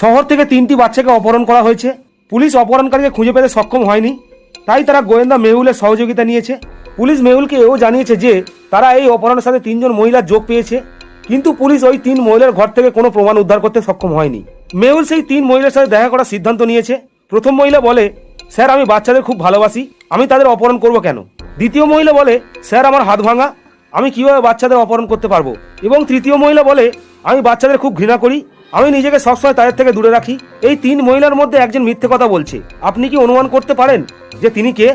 শহর থেকে তিনটি বাচ্চাকে অপহরণ করা হয়েছে। পুলিশ অপহরণকারীকে খুঁজে পেতে সক্ষম হয়নি। তাই তারা গোয়েন্দা মেহুলের সহযোগিতা নিয়েছে। পুলিশ মেহুলকে এও জানিয়েছে যে, তারা এই অপহরণের সাথে তিনজন মহিলার যোগ পেয়েছে। কিন্তু পুলিশ ওই তিন মহিলার ঘর থেকে কোনো প্রমাণ উদ্ধার করতে সক্ষম হয়নি। মেহুল সেই তিন মহিলার সাথে দেখা করার সিদ্ধান্ত নিয়েছে। প্রথম মহিলা বলে, স্যার, আমি বাচ্চাদের খুব ভালোবাসি। আমি তাদের অপহরণ করব কেন? দ্বিতীয় মহিলা বলে, স্যার, আমার হাত ভাঙা। আমি কীভাবে বাচ্চাদের অপহরণ করতে পারব? এবং তৃতীয় মহিলা বলে আমি বাচ্চাদের খুব ঘৃণা করি। আমি নিজেকে সবসময় তাদের থেকে দূরে রাখি। এই তিন মহিলার মধ্যে একজন মিথ্যে কথা বলছে। আপনি কি অনুমান করতে পারেন যে তিনি কে?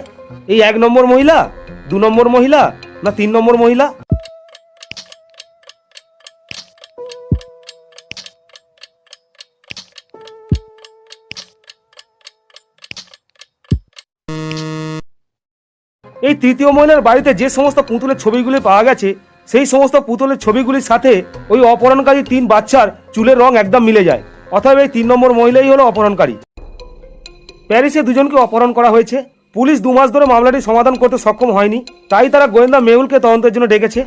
এই এক নম্বর মহিলা? দু নম্বর মহিলা? না তিন নম্বর মহিলা? এই তৃতীয় মহিলার বাড়িতে যে সমস্ত পুতুলের ছবিগুলি পাওয়া গেছে সেই সমস্ত পুতুলের ছবিগুলির সাথে ওই অপহরণকারী তিন বাচ্চার চুলের রং একদম মিলে যায়। অতএব এই তিন নম্বর মহিলাই হলো অপহরণকারী। প্যারিসে দুজনকে অপহরণ করা হয়েছে। পুলিশ দু মাস ধরে মামলাটি সমাধান করতে সক্ষম হয়নি। তাই তারা গোয়েন্দা মেহুলকে তদন্তের জন্য ডেকেছে।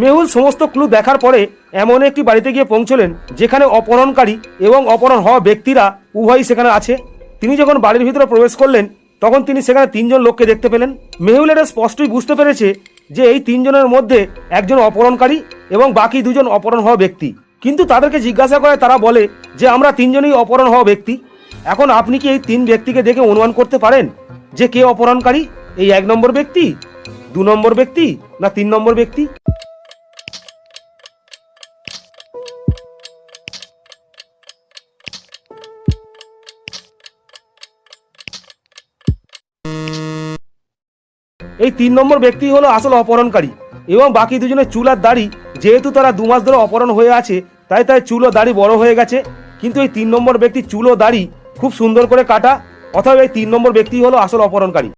মেহুল সমস্ত ক্লু দেখার পরে এমন একটি বাড়িতে গিয়ে পৌঁছলেন, যেখানে অপহরণকারী এবং অপহরণ হওয়া ব্যক্তিরা উভয়ই সেখানে আছে। তিনি যখন বাড়ির ভিতরে প্রবেশ করলেন, তখন তিনি সেখানে তিনজন লোককে দেখতে পেলেন। মেহুল এটা স্পষ্টই বুঝতে পেরেছে যে এই তিনজনের মধ্যে একজন অপহরণকারী এবং বাকি দুজন অপহরণ হওয়া ব্যক্তি। কিন্তু তাদেরকে জিজ্ঞাসা করে তারা বলে যে, আমরা তিনজনই অপহরণ হওয়া ব্যক্তি। এখন আপনি কি এই তিন ব্যক্তিকে দেখে অনুমান করতে পারেন যে কে অপহরণকারী? এই এক নম্বর ব্যক্তি, দু নম্বর ব্যক্তি না তিন নম্বর ব্যক্তি? এই তিন নম্বর ব্যক্তি হলো আসল অপহরণকারী এবং বাকি দুজনের চুল আর দাড়ি, যেহেতু তারা দু মাস ধরে অপহরণ হয়ে আছে, তাই তাই চুল ও দাড়ি বড় হয়ে গেছে। কিন্তু এই তিন নম্বর ব্যক্তি চুল ও দাড়ি খুব সুন্দর করে কাটা, অথবা এই তিন নম্বর ব্যক্তি হলো আসল অপহরণকারী।